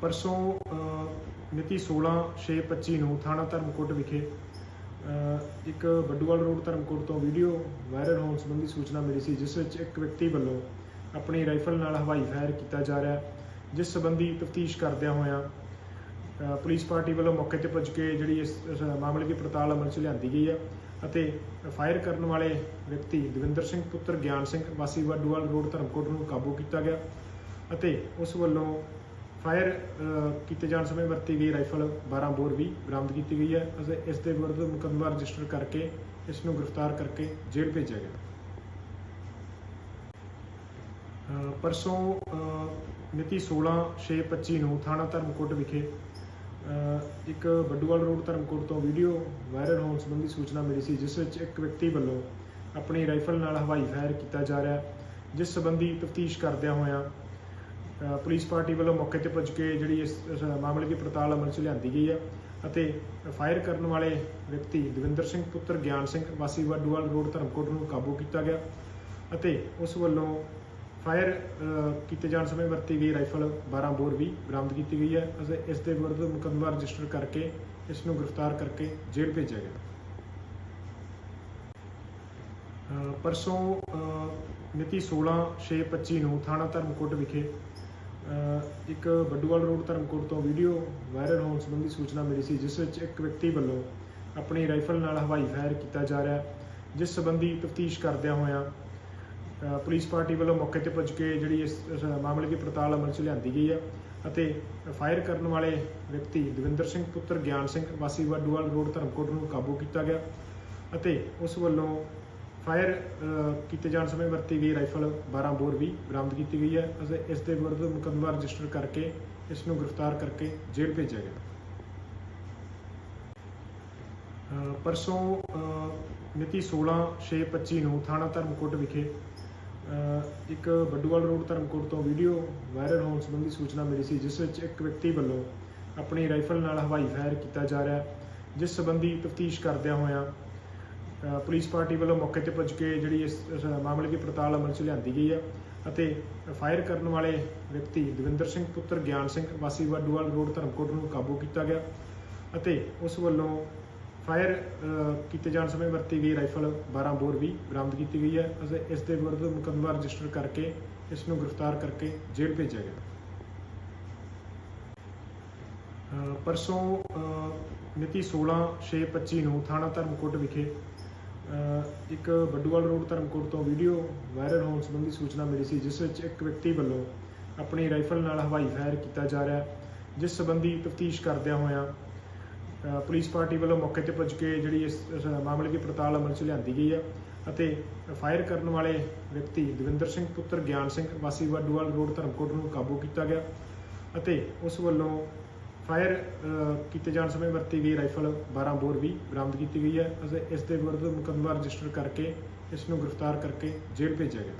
ਪਰਸੋਂ ਮਿਤੀ 16/6/25 ਨੂੰ ਥਾਣਾ ਧਰਮਕੋਟ ਵਿਖੇ ਇੱਕ ਬੱਡੂਵਾਲ ਰੋਡ ਧਰਮਕੋਟ ਤੋਂ ਵੀਡੀਓ ਵਾਇਰਲ ਹੋਣ ਸੰਬੰਧੀ ਸੂਚਨਾ ਮਿਲੀ ਸੀ, ਜਿਸ ਵਿੱਚ ਇੱਕ ਵਿਅਕਤੀ ਵੱਲੋਂ ਆਪਣੀ ਰਾਈਫਲ ਨਾਲ ਹਵਾਈ ਫਾਇਰ ਕੀਤਾ ਜਾ ਰਿਹਾ ਜਿਸ ਸੰਬੰਧੀ ਤਫਤੀਸ਼ ਕਰਦਿਆਂ ਹੋਇਆਂ ਪੁਲਿਸ ਪਾਰਟੀ ਵੱਲੋਂ ਮੌਕੇ ਤੇ ਪੁੱਜ ਕੇ ਜਿਹੜੀ ਇਸ ਮਾਮਲੇ ਦੀ ਪੜਤਾਲ ਅਮਲ 'ਚ ਲਿਆਂਦੀ ਗਈ ਹੈ ਅਤੇ ਫਾਇਰ ਕਰਨ ਵਾਲੇ ਵਿਅਕਤੀ ਦਵਿੰਦਰ ਸਿੰਘ, ਪੁੱਤਰ ਗਿਆਨ ਸਿੰਘ ਵਾਸੀ ਵੱਡੂਵਾਲ ਰੋਡ ਧਰਮਕੋਟ ਨੂੰ ਕਾਬੂ ਕੀਤਾ ਗਿਆ ਅਤੇ ਉਸ ਵੱਲੋਂ ਫਾਇਰ ਕੀਤੇ ਜਾਣ ਸਮੇਂ ਵਰਤੀ ਗਈ ਰਾਈਫਲ 12 ਬੋਰ ਵੀ ਬਰਾਮਦ ਕੀਤੀ ਗਈ ਹੈ। ਅਤੇ ਇਸ ਦੇ ਵਿਰੁੱਧ ਮੁਕੱਦਮਾ ਰਜਿਸਟਰ ਕਰਕੇ ਇਸ ਨੂੰ ਗ੍ਰਿਫਤਾਰ ਕਰਕੇ ਜੇਲ੍ਹ ਭੇਜਿਆ ਗਿਆ। ਪਰਸੋਂ ਮਿਤੀ 16/6/25 ਨੂੰ ਥਾਣਾ ਧਰਮਕੋਟ ਵਿਖੇ ਇੱਕ ਬੱਡੂਵਾਲ ਰੋਡ ਧਰਮਕੋਟ ਤੋਂ ਵੀਡੀਓ ਵਾਇਰਲ ਹੋਣ ਸੰਬੰਧੀ ਸੂਚਨਾ ਮਿਲੀ ਸੀ, ਜਿਸ ਵਿੱਚ ਇੱਕ ਵਿਅਕਤੀ ਵੱਲੋਂ ਆਪਣੀ ਰਾਈਫਲ ਨਾਲ ਹਵਾਈ ਫਾਇਰ ਕੀਤਾ ਜਾ ਰਿਹਾ, ਜਿਸ ਸੰਬੰਧੀ ਤਫਤੀਸ਼ ਕਰਦਿਆਂ ਹੋਇਆਂ ਪੁਲਿਸ ਪਾਰਟੀ ਵੱਲੋਂ ਮੌਕੇ ਤੇ ਪੁੱਜ ਕੇ ਜਿਹੜੀ ਇਸ ਮਾਮਲੇ ਦੀ ਪੜਤਾਲ ਅਮਲ 'ਚ ਲਿਆਂਦੀ ਗਈ ਹੈ ਅਤੇ ਫਾਇਰ ਕਰਨ ਵਾਲੇ ਵਿਅਕਤੀ ਦਵਿੰਦਰ ਸਿੰਘ ਪੁੱਤਰ, ਗਿਆਨ ਸਿੰਘ, ਵਾਸੀ ਵਾਡੂਵਾਲ ਰੋਡ, ਧਰਮਕੋਟ ਨੂੰ ਕਾਬੂ ਕੀਤਾ ਗਿਆ ਅਤੇ ਉਸ ਵੱਲੋਂ ਫਾਇਰ ਕੀਤੇ ਜਾਣ ਸਮੇਂ ਵਰਤੀ ਗਈ ਰਾਈਫਲ 12 ਬੋਰ ਵੀ ਬਰਾਮਦ ਕੀਤੀ ਗਈ ਹੈ ਅਤੇ ਇਸ ਦੇ ਵਿਰੁੱਧ ਮੁਕੱਦਮਾ ਰਜਿਸਟਰ ਕਰਕੇ ਇਸ ਨੂੰ ਗ੍ਰਿਫਤਾਰ ਕਰਕੇ ਜੇਲ੍ਹ ਭੇਜਿਆ ਗਿਆ। ਪਰਸੋਂ ਮਿਤੀ 16/6/25 ਨੂੰ ਥਾਣਾ ਧਰਮਕੋਟ ਵਿਖੇ ਇੱਕ ਵੱਡੂਵਾਲ ਰੋਡ ਧਰਮਕੋਟ ਤੋਂ ਵੀਡੀਓ ਵਾਇਰਲ ਹੋਣ ਸੰਬੰਧੀ ਸੂਚਨਾ ਮਿਲੀ ਸੀ, ਜਿਸ ਵਿੱਚ ਇੱਕ ਵਿਅਕਤੀ ਵੱਲੋਂ ਆਪਣੀ ਰਾਈਫਲ ਨਾਲ ਹਵਾਈ ਫਾਇਰ ਕੀਤਾ ਜਾ ਰਿਹਾ ਜਿਸ ਸੰਬੰਧੀ ਤਫਤੀਸ਼ ਕਰਦਿਆਂ ਹੋਇਆਂ ਪੁਲਿਸ ਪਾਰਟੀ ਵੱਲੋਂ ਮੌਕੇ ਤੇ ਪੁੱਜ ਕੇ ਜਿਹੜੀ ਇਸ ਇਸ ਮਾਮਲੇ ਦੀ ਪੜਤਾਲ ਅਮਲ 'ਚ ਲਿਆਂਦੀ ਗਈ ਹੈ ਅਤੇ ਫਾਇਰ ਕਰਨ ਵਾਲੇ ਵਿਅਕਤੀ ਦਵਿੰਦਰ ਸਿੰਘ, ਪੁੱਤਰ ਗਿਆਨ ਸਿੰਘ ਵਾਸੀ ਵੱਡੂਵਾਲ ਰੋਡ ਧਰਮਕੋਟ ਨੂੰ ਕਾਬੂ ਕੀਤਾ ਗਿਆ ਅਤੇ ਉਸ ਵੱਲੋਂ ਫਾਇਰ ਕੀਤੇ ਜਾਣ ਸਮੇਂ ਵਰਤੀ ਗਈ ਰਾਈਫਲ 12 ਬੋਰ ਵੀ ਬਰਾਮਦ ਕੀਤੀ ਗਈ ਹੈ। ਅਤੇ ਇਸ ਦੇ ਵਿਰੁੱਧ ਮੁਕੱਦਮਾ ਰਜਿਸਟਰ ਕਰਕੇ ਇਸ ਨੂੰ ਗ੍ਰਿਫਤਾਰ ਕਰਕੇ ਜੇਲ੍ਹ ਭੇਜਿਆ ਗਿਆ। ਪਰਸੋਂ ਮਿਤੀ 16/6/25 ਨੂੰ ਥਾਣਾ ਧਰਮਕੋਟ ਵਿਖੇ ਇੱਕ ਬੱਡੂਵਾਲ ਰੋਡ ਧਰਮਕੋਟ ਤੋਂ ਵੀਡੀਓ ਵਾਇਰਲ ਹੋਣ ਸੰਬੰਧੀ ਸੂਚਨਾ ਮਿਲੀ ਸੀ, ਜਿਸ ਵਿੱਚ ਇੱਕ ਵਿਅਕਤੀ ਵੱਲੋਂ ਆਪਣੀ ਰਾਈਫਲ ਨਾਲ ਹਵਾਈ ਫਾਇਰ ਕੀਤਾ ਜਾ ਰਿਹਾ ਜਿਸ ਸੰਬੰਧੀ ਤਫਤੀਸ਼ ਕਰਦਿਆਂ ਹੋਇਆਂ ਪੁਲਿਸ ਪਾਰਟੀ ਵੱਲੋਂ ਮੌਕੇ ਤੇ ਪੁੱਜ ਕੇ ਜਿਹੜੀ ਇਸ ਮਾਮਲੇ ਦੀ ਪੜਤਾਲ ਅਮਲ 'ਚ ਲਿਆਂਦੀ ਗਈ ਹੈ ਅਤੇ ਫਾਇਰ ਕਰਨ ਵਾਲੇ ਵਿਅਕਤੀ ਦਵਿੰਦਰ ਸਿੰਘ ਪੁੱਤਰ ਗਿਆਨ ਸਿੰਘ ਵਾਸੀ ਵਾਡੂਵਾਲ ਰੋਡ ਧਰਮਕੋਟ ਨੂੰ ਕਾਬੂ ਕੀਤਾ ਗਿਆ ਅਤੇ ਉਸ ਵੱਲੋਂ ਫਾਇਰ ਕੀਤੇ ਜਾਣ ਸਮੇਂ ਵਰਤੀ ਗਈ ਰਾਈਫਲ 12 ਬੋਰ ਵੀ ਬਰਾਮਦ ਕੀਤੀ ਗਈ ਹੈ ਅਤੇ ਇਸ ਦੇ ਵਿਰੁੱਧ ਮੁਕੱਦਮਾ ਰਜਿਸਟਰ ਕਰਕੇ ਇਸ ਨੂੰ ਗ੍ਰਿਫਤਾਰ ਕਰਕੇ ਜੇਲ੍ਹ ਭੇਜਿਆ ਗਿਆ। ਪਰਸੋਂ ਮਿਤੀ 16/6/25 ਨੂੰ ਥਾਣਾ ਧਰਮਕੋਟ ਵਿਖੇ ਇੱਕ ਵੱਡੂਵਾਲ ਰੋਡ ਧਰਮਕੋਟ ਤੋਂ ਵੀਡੀਓ ਵਾਇਰਲ ਹੋਣ ਸੰਬੰਧੀ ਸੂਚਨਾ ਮਿਲੀ ਸੀ, ਜਿਸ ਵਿੱਚ ਇੱਕ ਵਿਅਕਤੀ ਵੱਲੋਂ ਆਪਣੀ ਰਾਈਫਲ ਨਾਲ ਹਵਾਈ ਫਾਇਰ ਕੀਤਾ ਜਾ ਰਿਹਾ ਜਿਸ ਸੰਬੰਧੀ ਤਫਤੀਸ਼ ਕਰਦਿਆਂ ਹੋਇਆਂ ਪੁਲਿਸ ਪਾਰਟੀ ਵੱਲੋਂ ਮੌਕੇ ਤੇ ਪੁੱਜ ਕੇ ਜਿਹੜੀ ਇਸ ਇਸ ਮਾਮਲੇ ਦੀ ਪੜਤਾਲ ਅਮਲ 'ਚ ਲਿਆਂਦੀ ਗਈ ਹੈ ਅਤੇ ਫਾਇਰ ਕਰਨ ਵਾਲੇ ਵਿਅਕਤੀ ਦਵਿੰਦਰ ਸਿੰਘ, ਪੁੱਤਰ ਗਿਆਨ ਸਿੰਘ ਵਾਸੀ ਵੱਡੂਵਾਲ ਰੋਡ ਧਰਮਕੋਟ ਨੂੰ ਕਾਬੂ ਕੀਤਾ ਗਿਆ ਅਤੇ ਉਸ ਵੱਲੋਂ ਫਾਇਰ ਕੀਤੇ ਜਾਣ ਸਮੇਂ ਵਰਤੀ ਗਈ ਰਾਈਫਲ 12 ਬੋਰ ਵੀ ਬਰਾਮਦ ਕੀਤੀ ਗਈ ਹੈ। ਅਤੇ ਇਸ ਦੇ ਵਿਰੁੱਧ ਮੁਕੱਦਮਾ ਰਜਿਸਟਰ ਕਰਕੇ, ਇਸ ਨੂੰ ਗ੍ਰਿਫਤਾਰ ਕਰਕੇ ਜੇਲ੍ਹ ਭੇਜਿਆ ਗਿਆ।